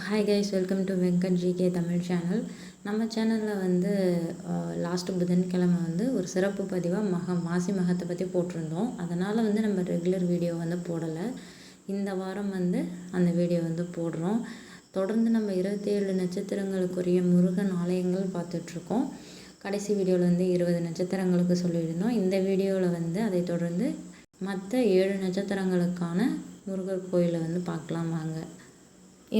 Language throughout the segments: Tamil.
Hi guys welcome to Venkat GK Tamil channel நம்ம சேனலில் வந்து லாஸ்ட்டு புதன்கிழமை வந்து ஒரு சிறப்பு பதிவாக மக மாசி மகத்தை பற்றி போட்டிருந்தோம். அதனால் வந்து நம்ம ரெகுலர் வீடியோ வந்து போடலை. இந்த வாரம் வந்து அந்த வீடியோ வந்து போடுறோம். தொடர்ந்து நம்ம இருபத்தி ஏழு நட்சத்திரங்களுக்குரிய முருகன் ஆலயங்கள் பார்த்துட்ருக்கோம். கடைசி வீடியோவில் வந்து இருபது நட்சத்திரங்களுக்கு சொல்லியிருந்தோம். இந்த வீடியோவில் வந்து அதை தொடர்ந்து மற்ற ஏழு நட்சத்திரங்களுக்கான முருகர் கோயிலை வந்து பார்க்கலாம் வாங்க.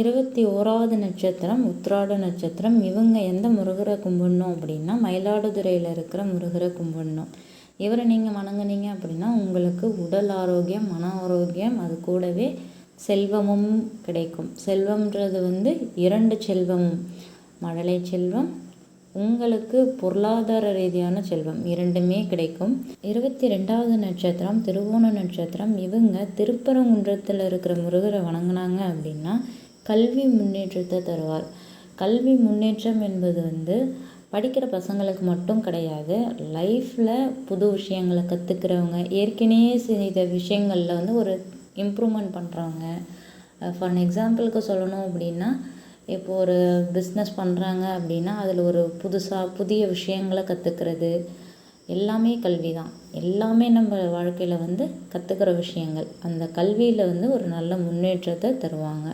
இருபத்தி ஓராவது நட்சத்திரம் உத்ராட நட்சத்திரம். இவங்க எந்த முருகரை கும்பிடணும் அப்படின்னா மயிலாடுதுறையில் இருக்கிற முருகரை கும்பிடணும். இவரை நீங்கள் வணங்குனீங்க அப்படின்னா உங்களுக்கு உடல் ஆரோக்கியம் மன ஆரோக்கியம் அது கூடவே செல்வமும் கிடைக்கும். செல்வம்ன்றது வந்து இரண்டு செல்வமும். மழலை செல்வம் உங்களுக்கு பொருளாதார ரீதியான செல்வம் இரண்டுமே கிடைக்கும். இருபத்தி ரெண்டாவது நட்சத்திரம் திருவோண நட்சத்திரம். இவங்க திருப்பரங்குன்றத்தில் இருக்கிற முருகரை வணங்குனாங்க அப்படின்னா கல்வி முன்னேற்றத்தை தருவார். கல்வி முன்னேற்றம் என்பது வந்து படிக்கிற பசங்களுக்கு மட்டும் கிடையாது லைஃப்பில் புது விஷயங்களை கற்றுக்கிறவங்க ஏற்கனவே செய்த விஷயங்களில் வந்து ஒரு இம்ப்ரூவ்மெண்ட் பண்ணுறவங்க ஃபார் எக்ஸாம்பிளுக்கு சொல்லணும் அப்படின்னா இப்போ ஒரு பிஸ்னஸ் பண்ணுறாங்க அப்படின்னா அதில் ஒரு புதுசாக புதிய விஷயங்களை கற்றுக்கிறது எல்லாமே கல்வி தான் எல்லாமே நம்ம வாழ்க்கையில் வந்து கற்றுக்கிற விஷயங்கள். அந்த கல்வியில் வந்து ஒரு நல்ல முன்னேற்றத்தை தருவாங்க.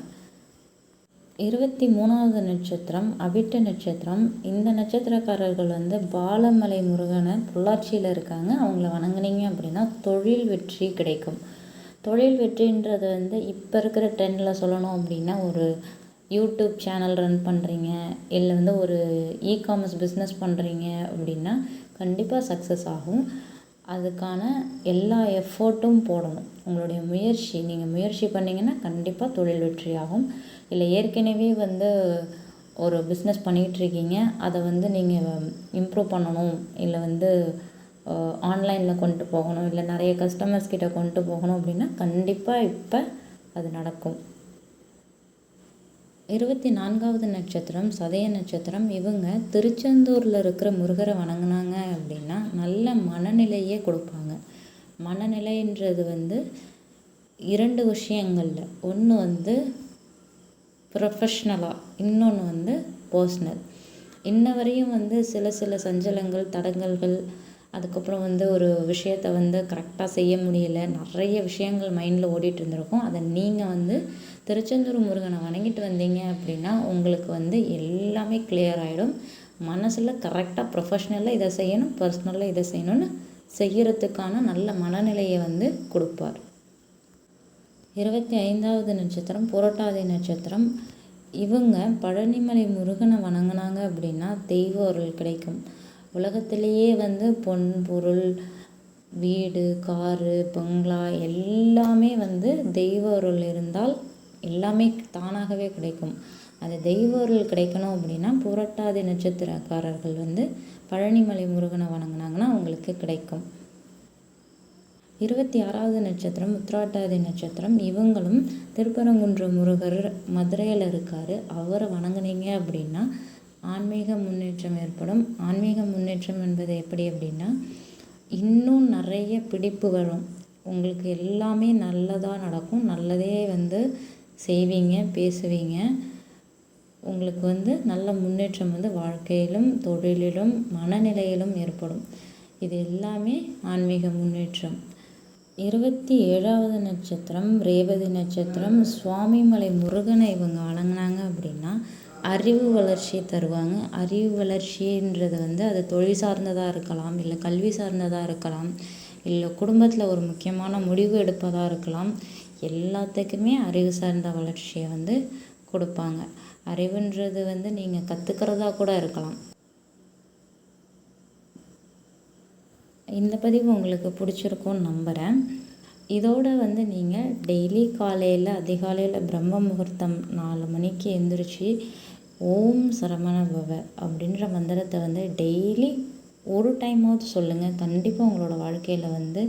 இருபத்தி மூணாவது நட்சத்திரம் அவிட்ட நட்சத்திரம். இந்த நட்சத்திரக்காரர்கள் வந்து பாலமலை முருகனை பொள்ளாச்சியில் இருக்காங்க. அவங்கள வணங்குனீங்க அப்படின்னா தொழில் வெற்றி கிடைக்கும். தொழில் வெற்றின்றது வந்து இப்போ இருக்கிற ட்ரெண்டில் சொல்லணும் அப்படின்னா ஒரு யூடியூப் சேனல் ரன் பண்ணுறீங்க இல்லை வந்து ஒரு இ காமர்ஸ் பிஸ்னஸ் பண்ணுறீங்க அப்படின்னா கண்டிப்பாக சக்ஸஸ் ஆகும். அதுக்கான எல்லா எஃபோர்ட்டும் போடணும். உங்களுடைய முயற்சி நீங்கள் முயற்சி பண்ணிங்கன்னா கண்டிப்பாக தொழில் வெற்றியாகும். இல்லை ஏற்கனவே வந்து ஒரு பிஸ்னஸ் பண்ணிகிட்ருக்கீங்க அதை வந்து நீங்கள் இம்ப்ரூவ் பண்ணணும். இல்லை வந்து ஆன்லைனில் கொண்டு போகணும். இல்லை நிறைய கஸ்டமர்ஸ் கிட்ட கொண்டு போகணும் அப்படின்னா கண்டிப்பாக இப்போ அது நடக்கும். இருபத்தி நான்காவது நட்சத்திரம் சதய நட்சத்திரம். இவங்க திருச்செந்தூரில் இருக்கிற முருகரை வணங்கினாங்க அப்படின்னா நல்ல மனநிலையே கொடுப்பாங்க. மனநிலைன்றது வந்து இரண்டு விஷயங்களில். ஒன்று வந்து ப்ரொஃபஷ்னலாக இன்னொன்று வந்து பர்ஸ்னல் இன்ன வரையும் வந்து சில சில சஞ்சலங்கள் தடங்கல்கள் அதுக்கப்புறம் வந்து ஒரு விஷயத்த வந்து கரெக்டாக செய்ய முடியல. நிறைய விஷயங்கள் மைண்டில் ஓடிட்டு இருந்திருக்கும். அதை நீங்கள் வந்து திருச்செந்தூர் முருகனை வணங்கிட்டு வந்தீங்க அப்படின்னா உங்களுக்கு வந்து எல்லாமே கிளியர் ஆகிடும் மனசில் கரெக்டாக ப்ரொஃபஷ்னலாக இதை செய்யணும் பர்சனலாக இதை செய்யணும்னு செய்கிறதுக்கான நல்ல மனநிலையை வந்து கொடுப்பார். இருபத்தி ஐந்தாவது நட்சத்திரம் புரட்டாதி நட்சத்திரம். இவங்க பழனிமலை முருகனை வணங்கினாங்க அப்படின்னா தெய்வ அருள் கிடைக்கும். உலகத்திலேயே வந்து பொன் பொருள் வீடு காரு பங்களா எல்லாமே வந்து தெய்வ அருள் இருந்தால் எல்லாமே தானாகவே கிடைக்கும். அது தெய்வ அருள் கிடைக்கணும் அப்படின்னா புரட்டாதி நட்சத்திரக்காரர்கள் வந்து பழனிமலை முருகனை வணங்கினாங்கன்னா அவங்களுக்கு கிடைக்கும். இருபத்தி ஆறாவது நட்சத்திரம் உத்ராட்டாதி நட்சத்திரம். இவங்களும் திருப்பரங்குன்ற முருகர் மதுரையில் இருக்கார். அவரை வணங்குனீங்க அப்படின்னா ஆன்மீக முன்னேற்றம் ஏற்படும். ஆன்மீக முன்னேற்றம் என்பது எப்படி அப்படின்னா இன்னும் நிறைய பிடிப்பு வரும் உங்களுக்கு எல்லாமே நல்லதாக நடக்கும். நல்லதே வந்து செய்வீங்க பேசுவீங்க. உங்களுக்கு வந்து நல்ல முன்னேற்றம் வந்து வாழ்க்கையிலும் தொழிலிலும் மனநிலையிலும் ஏற்படும். இது எல்லாமே ஆன்மீக முன்னேற்றம். இருபத்தி ஏழாவது நட்சத்திரம் ரேவதி நட்சத்திரம் சுவாமிமலை முருகனை இவங்க வழங்கினாங்க அப்படின்னு அறிவு வளர்ச்சியை தருவாங்க. அறிவு வளர்ச்சின்றது வந்து அது தொழில் சார்ந்ததாக இருக்கலாம் இல்லை கல்வி சார்ந்ததாக இருக்கலாம் இல்லை குடும்பத்தில் ஒரு முக்கியமான முடிவு எடுப்பதாக இருக்கலாம். எல்லாத்துக்குமே அறிவு சார்ந்த வளர்ச்சியை வந்து கொடுப்பாங்க. அறிவுன்றது வந்து நீங்கள் கற்றுக்கிறதா கூட இருக்கலாம். இந்த பதிவு உங்களுக்கு பிடிச்சிருக்கும்னு நம்புகிறேன் இதோட வந்து நீங்கள் டெய்லி காலையில் அதிகாலையில் பிரம்ம முகூர்த்தம் நாலு மணிக்கு எழுந்திரிச்சி ஓம் சரவண பவ அப்படின்ற மந்திரத்தை வந்து டெய்லி ஒரு டைமாவது சொல்லுங்கள் கண்டிப்பாக உங்களோட வாழ்க்கையில் வந்து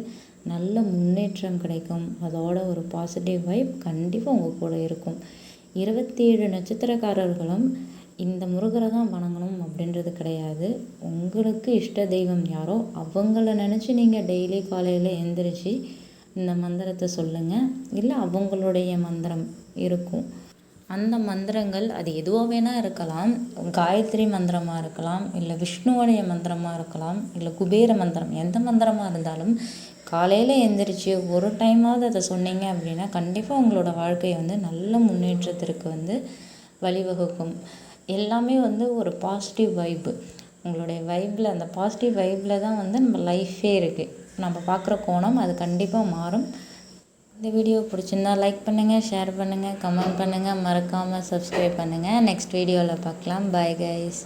நல்ல முன்னேற்றம் கிடைக்கும். அதோட ஒரு பாசிட்டிவ் வைப் கண்டிப்பாக உங்கள் கூட இருக்கும். இருபத்தி ஏழு நட்சத்திரக்காரர்களும் இந்த முருகரை தான் வணங்கணும் அப்படின்றது கிடையாது. உங்களுக்கு இஷ்ட தெய்வம் யாரோ அவங்கள நினச்சி நீங்கள் டெய்லி காலையில் எழுந்திரிச்சு இந்த மந்திரத்தை சொல்லுங்கள் இல்லை அவங்களுடைய மந்திரம் இருக்கும். அந்த மந்திரங்கள் அது எதுவாக வேணால் இருக்கலாம். காயத்ரி மந்திரமாக இருக்கலாம் இல்லை விஷ்ணுவோடைய மந்திரமாக இருக்கலாம் இல்லை குபேர மந்திரம் எந்த மந்திரமாக இருந்தாலும் காலையில் எந்திரிச்சு ஒரு டைமாவது அதை சொன்னீங்க அப்படின்னா கண்டிப்பாக உங்களோட வாழ்க்கையை வந்து நல்ல முன்னேற்றத்திற்கு வந்து வழிவகுக்கும். எல்லாமே வந்து ஒரு பாசிட்டிவ் வைப்பு உங்களுடைய வைப்பில் அந்த பாசிட்டிவ் வைப்பில் தான் வந்து நம்ம லைஃபே இருக்குது நம்ம பார்க்குற கோணம் அது கண்டிப்பாக மாறும். இந்த வீடியோ பிடிச்சிருந்தா லைக் பண்ணுங்கள் ஷேர் பண்ணுங்கள் கமெண்ட் பண்ணுங்கள் மறக்காமல் சப்ஸ்கிரைப் பண்ணுங்கள் நெக்ஸ்ட் வீடியோவில் பார்க்கலாம். Bye guys